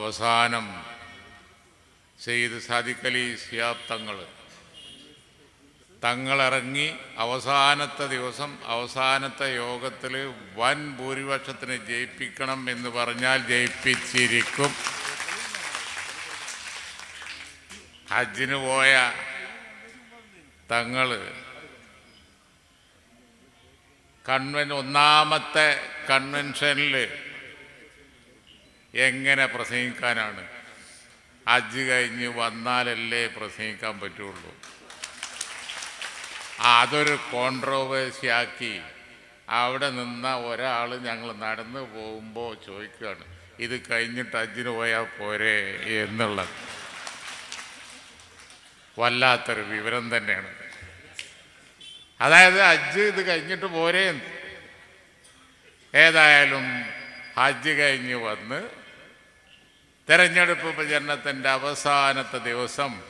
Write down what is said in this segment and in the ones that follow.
അവസാനം സെയ്ദ് സാദിഖലി സിയാബ് തങ്ങൾ തങ്ങളിറങ്ങി അവസാനത്തെ ദിവസം അവസാനത്തെ യോഗത്തിൽ വൻ ഭൂരിപക്ഷത്തിന് ജയിപ്പിക്കണം എന്ന് പറഞ്ഞാൽ ജയിപ്പിച്ചിരിക്കും. ഹജ്ജിന് പോയ തങ്ങൾ കൺവെൻ ഒന്നാമത്തെ കൺവെൻഷനിൽ എങ്ങനെ പ്രസംഗിക്കാനാണ്? ഹജ്ജ് കഴിഞ്ഞ് വന്നാലല്ലേ പ്രസംഗിക്കാൻ പറ്റുള്ളൂ. അതൊരു കോൺട്രോവേഴ്സിയാക്കി അവിടെ നിന്ന ഒരാൾ ഞങ്ങൾ നടന്നു പോകുമ്പോൾ ചോദിക്കുകയാണ് ഇത് കഴിഞ്ഞിട്ട് അജിന് പോയാൽ പോരെ? എന്നുള്ളത്. വല്ലാത്തൊരു വിവരം തന്നെയാണ്. അതായത് ഹജ്ജ് ഇത് കഴിഞ്ഞിട്ട് പോരെ. ഏതായാലും ഹജ്ജ് കഴിഞ്ഞ് വന്ന് തെരഞ്ഞെടുപ്പ് പ്രചരണത്തിന്റെ അവസാനത്തെ ദിവസം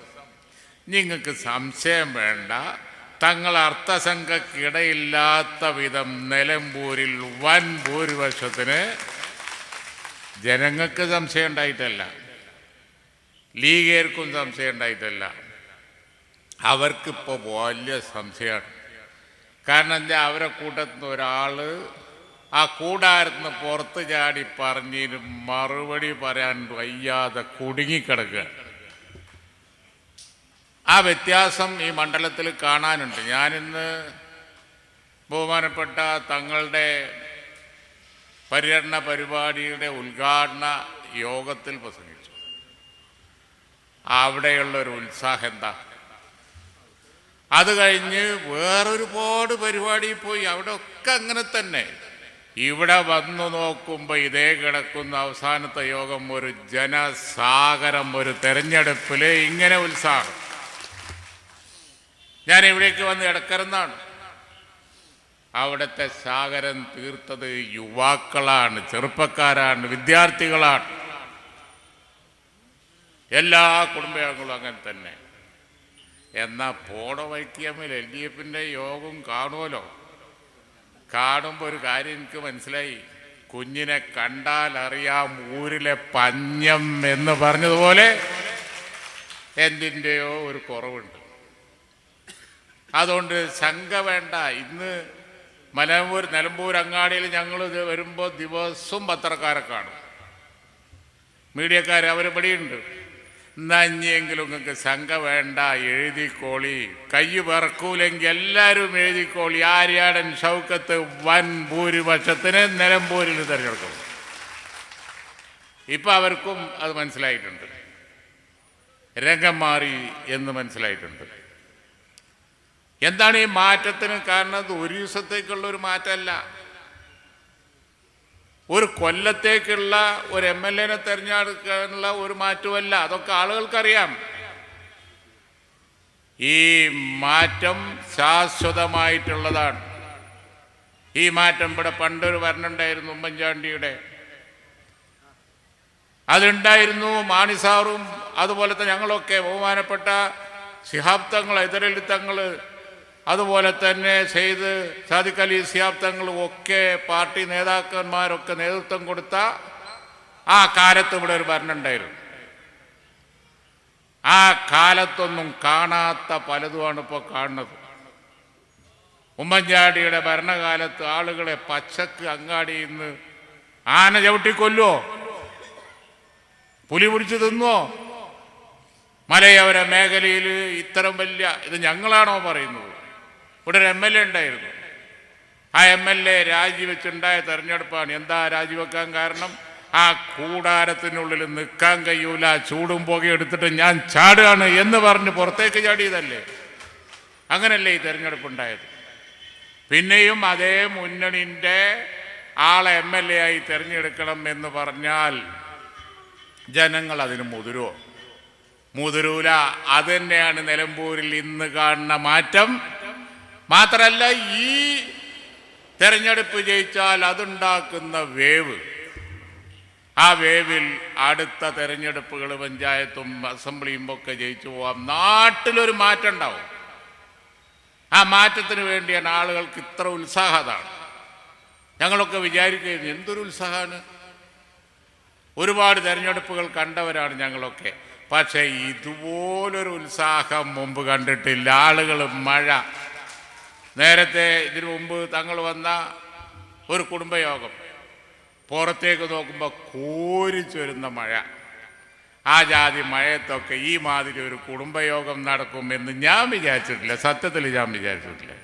നിങ്ങൾക്ക് സംശയം വേണ്ട. തങ്ങൾ അർത്ഥസംഘക്കിടയില്ലാത്ത വിധം നിലമ്പൂരിൽ വൻ ഭൂരിപക്ഷത്തിന് ജനങ്ങൾക്ക് സംശയം ഉണ്ടായിട്ടല്ല. ലീഗേർക്കും സംശയം ഉണ്ടായിട്ടല്ല. അവർക്കിപ്പോൾ വലിയ സംശയമാണ്. കാരണം എന്താ? അവരെ കൂട്ടത്തിൽ ഒരാൾ ആ കൂടാരത്തിന് പുറത്ത് ചാടി പറഞ്ഞു മറുപടി പറയാൻ വയ്യാതെ കുടുങ്ങിക്കിടക്കുക. ആ വ്യത്യാസം ഈ മണ്ഡലത്തിൽ കാണാനുണ്ട്. ഞാനിന്ന് ബഹുമാനപ്പെട്ട തങ്ങളുടെ പര്യടന പരിപാടിയുടെ ഉദ്ഘാടന യോഗത്തിൽ പ്രസംഗിച്ചു. അവിടെയുള്ള ഒരു ഉത്സാഹം എന്താ? അത് കഴിഞ്ഞ് വേറൊരുപാട് പരിപാടി പോയി. അവിടെ ഒക്കെ അങ്ങനെ തന്നെ. ഇവിടെ വന്നു നോക്കുമ്പോൾ ഇതേ കിടക്കുന്ന അവസാനത്തെ യോഗം ഒരു ജനസാഗരം ഒരു തെരഞ്ഞെടുപ്പിൽ ഇങ്ങനെ ഉത്സാഹം. ഞാൻ ഇവിടേക്ക് വന്ന് കിടക്കരുന്നാണ് അവിടുത്തെ സാഗരം തീർത്തത് യുവാക്കളാണ് ചെറുപ്പക്കാരാണ് വിദ്യാർത്ഥികളാണ്. എല്ലാ കുടുംബാംഗങ്ങളും അങ്ങനെ തന്നെ. എന്നാൽ പോട വൈക്കിയമ്മിൽ എൽ ഡി എഫിന്റെ യോഗം കാണുമല്ലോ കാണുമ്പോൾ ഒരു കാര്യം എനിക്ക് മനസ്സിലായി. കുഞ്ഞിനെ കണ്ടാൽ അറിയാം ഊരിലെ പഞ്ഞം എന്ന് പറഞ്ഞതുപോലെ എന്തിന്റെയോ ഒരു കുറവുണ്ട്. അതുകൊണ്ട് ശങ്ക വേണ്ട. ഇന്ന് മലമ്പൂർ നിലമ്പൂർ അങ്ങാടിയിൽ ഞങ്ങൾ വരുമ്പോൾ ദിവസവും പത്രക്കാരെ കാണും. മീഡിയക്കാർ അവരിവിടെയുണ്ട് ഇനിയെങ്കിലും നിങ്ങൾക്ക് ശങ്ക വേണ്ട എഴുതിക്കോളി. കയ്യ് പറക്കൂലെങ്കിൽ എല്ലാവരും എഴുതിക്കോളി. ആര്യാടൻ ഷൗക്കത്ത് വൻ ഭൂരിപക്ഷത്തിന് നിലമ്പൂരിൽ തിരഞ്ഞെടുക്കും. ഇപ്പം അവർക്കും അത് മനസ്സിലായിട്ടുണ്ട്. രംഗം മാറി എന്ന് മനസ്സിലായിട്ടുണ്ട്. എന്താണ് ഈ മാറ്റത്തിന് കാരണം? ഒരു ദിവസത്തേക്കുള്ള ഒരു മാറ്റമല്ല. ഒരു കൊല്ലത്തേക്കുള്ള ഒരു എം എൽ എനെ തിരഞ്ഞെടുക്കാനുള്ള ഒരു മാറ്റമല്ല. അതൊക്കെ ആളുകൾക്കറിയാം. ഈ മാറ്റം ശാശ്വതമായിട്ടുള്ളതാണ്. ഈ മാറ്റം ഇവിടെ പണ്ടൊരു വരണുണ്ടായിരുന്നു ഉമ്മൻചാണ്ടിയുടെ. അതുണ്ടായിരുന്നു മാണിസാറും അതുപോലത്തെ ഞങ്ങളൊക്കെ ബഹുമാനപ്പെട്ട ശിഹാബ് തങ്ങൾ എതിരലി തങ്ങൾ അതുപോലെ തന്നെ ചെയ്ത് സാദിഖ് അലി ഒക്കെ പാർട്ടി നേതാക്കന്മാരൊക്കെ നേതൃത്വം കൊടുത്ത ആ കാലത്ത് ഇവിടെ ഒരു ഭരണമുണ്ടായിരുന്നു ആ കാലത്തൊന്നും കാണാത്ത പലതുമാണ് ഇപ്പോൾ കാണുന്നത്. ഉമ്മൻചാണ്ടിയുടെ ഭരണകാലത്ത് ആളുകളെ പച്ചക്ക് അങ്ങാടിയിൽ നിന്ന് ആന ചവിട്ടിക്കൊല്ലുവോ പുലി പിടിച്ച് തിന്നുവോ മലയോര മേഖലയിൽ ഇത്തരം വലിയ ഇത് ഞങ്ങളാണോ പറയുന്നത്? ഇവിടെ ഒരു എം എൽ എ ഉണ്ടായിരുന്നു. ആ എം എൽ എ രാജിവെച്ചുണ്ടായ തെരഞ്ഞെടുപ്പാണ്. എന്താ രാജിവെക്കാൻ കാരണം? ആ കൂടാരത്തിനുള്ളിൽ നിൽക്കാൻ കഴിയൂല. ചൂടും പുക എടുത്തിട്ട് ഞാൻ ചാടുകയാണ് എന്ന് പറഞ്ഞ് പുറത്തേക്ക് ചാടിയതല്ലേ? അങ്ങനല്ലേ ഈ തെരഞ്ഞെടുപ്പ് ഉണ്ടായത് പിന്നെയും അതേ മുന്നണിന്റെ ആളെ എം എൽ എ ആയി തിരഞ്ഞെടുക്കണം എന്ന് പറഞ്ഞാൽ ജനങ്ങൾ അതിന് മുതിരുമോ മുതിരൂല. അത് തന്നെയാണ് നിലമ്പൂരിൽ ഇന്ന് കാണുന്ന മാറ്റം. മാത്രമല്ല ഈ തെരഞ്ഞെടുപ്പ് ജയിച്ചാൽ അതുണ്ടാക്കുന്ന വേവ്. ആ വേവിൽ അടുത്ത തെരഞ്ഞെടുപ്പുകൾ പഞ്ചായത്തും അസംബ്ലിയും ഒക്കെ ജയിച്ചു പോവാം. നാട്ടിലൊരു മാറ്റം ഉണ്ടാവും. ആ മാറ്റത്തിന് വേണ്ടിയാണ് ആളുകൾക്ക് ഇത്ര ഉത്സാഹതാണ് ഞങ്ങളൊക്കെ വിചാരിക്കുന്നത് എന്തൊരു ഉത്സാഹമാണ്. ഒരുപാട് തെരഞ്ഞെടുപ്പുകൾ കണ്ടവരാണ് ഞങ്ങളൊക്കെ. പക്ഷേ ഇതുപോലൊരു ഉത്സാഹം മുമ്പ് കണ്ടിട്ടില്ല. ആളുകൾ മഴ നേരത്തെ ഇതിനു മുമ്പ് തങ്ങൾ വന്ന ഒരു കുടുംബയോഗം. പുറത്തേക്ക് നോക്കുമ്പോൾ കോരിച്ചൊരുന്ന മഴ. ആ ജാതി മഴയത്തൊക്കെ ഈ മാതിരി ഒരു കുടുംബയോഗം നടക്കുമെന്ന് ഞാൻ വിചാരിച്ചിട്ടില്ല. സത്യത്തിൽ ഞാൻ വിചാരിച്ചിട്ടില്ല.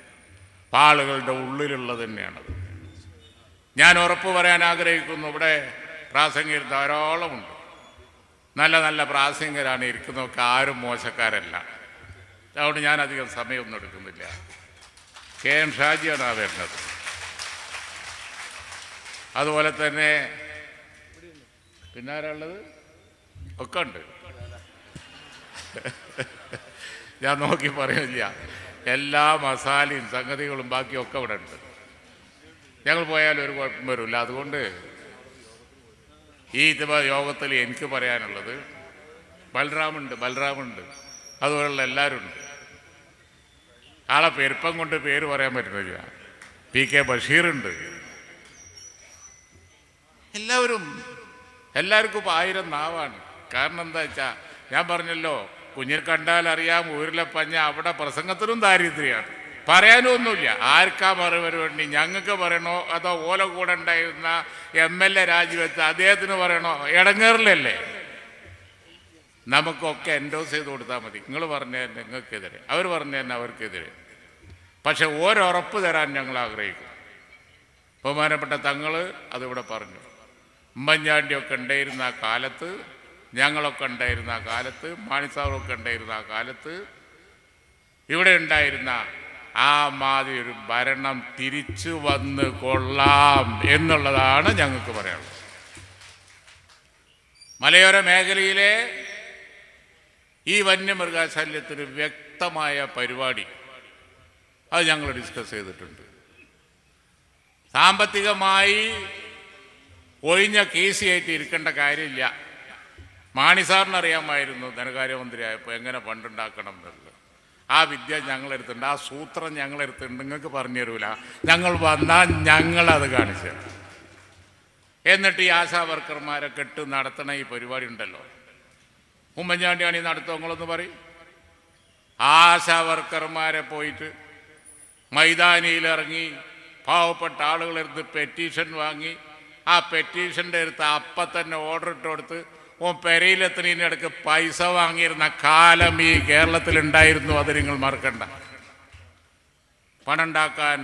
ആളുകളുടെ ഉള്ളിലുള്ളത് തന്നെയാണത്. ഞാൻ ഉറപ്പ് പറയാൻ ആഗ്രഹിക്കുന്നു. ഇവിടെ പ്രാസംഗികർ ധാരാളമുണ്ട് നല്ല നല്ല പ്രാസംഗികരാണ്. ഇരിക്കുന്നതൊക്കെ ആരും മോശക്കാരല്ല. അതുകൊണ്ട് ഞാൻ അധികം സമയമൊന്നും എടുക്കുന്നില്ല. കെ എം ഷാജിയാണ് ആ വരുന്നത്. അതുപോലെ തന്നെ പിന്നാരുള്ളത് ഒക്കെ ഉണ്ട്. ഞാൻ നോക്കി പറയുന്നില്ല. എല്ലാ മസാലയും സംഗതികളും ബാക്കിയൊക്കെ ഇവിടെ ഉണ്ട്. ഞങ്ങൾ പോയാലും ഒരു കുഴപ്പം വരില്ല. അതുകൊണ്ട് ഈ യോഗത്തിൽ എനിക്ക് പറയാനുള്ളത് ബൽറാമുണ്ട് ബൽറാമുണ്ട്. അതുപോലുള്ള എല്ലാവരും ഉണ്ട്. ആളെ പെരുപ്പം കൊണ്ട് പേര് പറയാൻ പറ്റുന്നില്ല. പി കെ ബഷീറുണ്ട്. എല്ലാവരും എല്ലാവർക്കും ഇപ്പോൾ ആയിരം നാവാണ്. കാരണം എന്താ വെച്ചാൽ ഞാൻ പറഞ്ഞല്ലോ കുഞ്ഞിനെ കണ്ടാൽ അറിയാം ഊരിലെ പഞ്ഞ അവിടെ പ്രസംഗത്തിനും ദാരിദ്ര്യമാണ്. പറയാനും ഒന്നുമില്ല. ആർക്കാ മറുപടി? വേണ്ടി ഞങ്ങൾക്ക് പറയണോ? അതോ ഓല കൂടെ ഉണ്ടായിരുന്ന എം എൽ എ രാജിവെച്ച അദ്ദേഹത്തിന് പറയണോ? ഇടങ്ങേറിലല്ലേ? നമുക്കൊക്കെ എൻഡോസ് ചെയ്ത് കൊടുത്താൽ മതി. നിങ്ങൾ പറഞ്ഞ നിങ്ങൾക്കെതിരെ. അവർ പറഞ്ഞ തന്നെ അവർക്കെതിരെ. പക്ഷെ ഓരോറപ്പ് തരാൻ ഞങ്ങൾ ആഗ്രഹിക്കും. ബഹുമാനപ്പെട്ട തങ്ങൾ അതിവിടെ പറഞ്ഞു. ഉമ്മൻചാണ്ടിയൊക്കെ ഉണ്ടായിരുന്ന ആ കാലത്ത് ഞങ്ങളൊക്കെ ഉണ്ടായിരുന്ന ആ കാലത്ത് മാണിസാറൊക്കെ ഉണ്ടായിരുന്ന ആ കാലത്ത് ഇവിടെ ഉണ്ടായിരുന്ന ആ മാതിരി ഒരു ഭരണം തിരിച്ചു വന്ന് കൊള്ളാം എന്നുള്ളതാണ് ഞങ്ങൾക്ക് പറയാനുള്ളത്. മലയോര മേഖലയിലെ ഈ വന്യമൃഗാശല്യത്തിന് വ്യക്തമായ പരിപാടി. അത് ഞങ്ങൾ ഡിസ്കസ് ചെയ്തിട്ടുണ്ട്. സാമ്പത്തികമായി ഒഴിഞ്ഞ കേസിയായിട്ട് ഇരിക്കേണ്ട കാര്യമില്ല. മാണി സാറിന് അറിയാമായിരുന്നു ധനകാര്യമന്ത്രിയായപ്പോൾ എങ്ങനെ ഫണ്ടുണ്ടാക്കണം എന്നുള്ളത്. ആ വിദ്യ ഞങ്ങളെടുത്തുണ്ട് ആ സൂത്രം ഞങ്ങളെടുത്തുണ്ട് നിങ്ങൾക്ക് പറഞ്ഞു തരൂല. ഞങ്ങൾ വന്നാൽ ഞങ്ങളത് കാണിച്ചു. എന്നിട്ട് ഈ ആശാ വർക്കർമാരെ കെട്ട് നടത്തണ ഈ പരിപാടി ഉണ്ടല്ലോ. ഉമ്മൻചാണ്ടിയാണ് ഈ നടത്തുവങ്ങളൊന്ന് പറയും. ആശാ വർക്കർമാരെ പോയിട്ട് മൈതാനിയിലിറങ്ങി പാവപ്പെട്ട ആളുകളെടുത്ത് പെറ്റീഷൻ വാങ്ങി ആ പെറ്റീഷന്റെ അടുത്ത് അപ്പം തന്നെ ഓർഡർ ഇട്ട് കൊടുത്ത് ഓ പെരയിലെത്തണീന്റെ അടുക്ക് പൈസ വാങ്ങിയിരുന്ന കാലം ഈ കേരളത്തിലുണ്ടായിരുന്നു അത് നിങ്ങൾ മറക്കണ്ട. പണമുണ്ടാക്കാൻ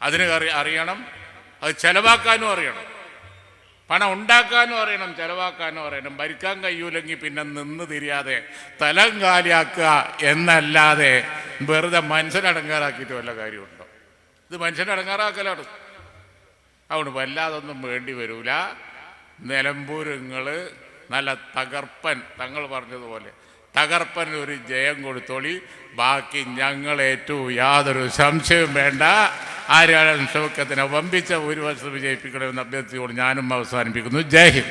അതിന് അറി അറിയണം അത് ചെലവാക്കാനും അറിയണം. പണം ഉണ്ടാക്കാനും അറിയണം ചെലവാക്കാനും അറിയണം. ഭരിക്കാൻ കഴിയൂലെങ്കിൽ പിന്നെ നിന്ന് തിരിയാതെ തലം കാലിയാക്കുക എന്നല്ലാതെ വെറുതെ മനുഷ്യനടങ്ങാറാക്കിയിട്ട് വല്ല കാര്യമുണ്ടോ? ഇത് മനുഷ്യനടങ്ങാറാക്കലാണ് അതുകൊണ്ട് വല്ലാതൊന്നും വേണ്ടി വരൂല. നിലമ്പൂരുങ്ങൾ നല്ല തകർപ്പൻ തങ്ങൾ പറഞ്ഞതുപോലെ തകർപ്പൻ ഒരു ജയം കൊടുത്തോളി. ബാക്കി ഞങ്ങൾ ഏറ്റവും യാതൊരു സംശയവും വേണ്ട. ആര്യാടൻ ശവക്കത്തിനെ വമ്പിച്ച വർഷം വിജയിപ്പിക്കണമെന്ന് അഭ്യർത്ഥിച്ചുകൊണ്ട് ഞാനും അവസാനിപ്പിക്കുന്നു. ജയ് ഹിന്ദ്.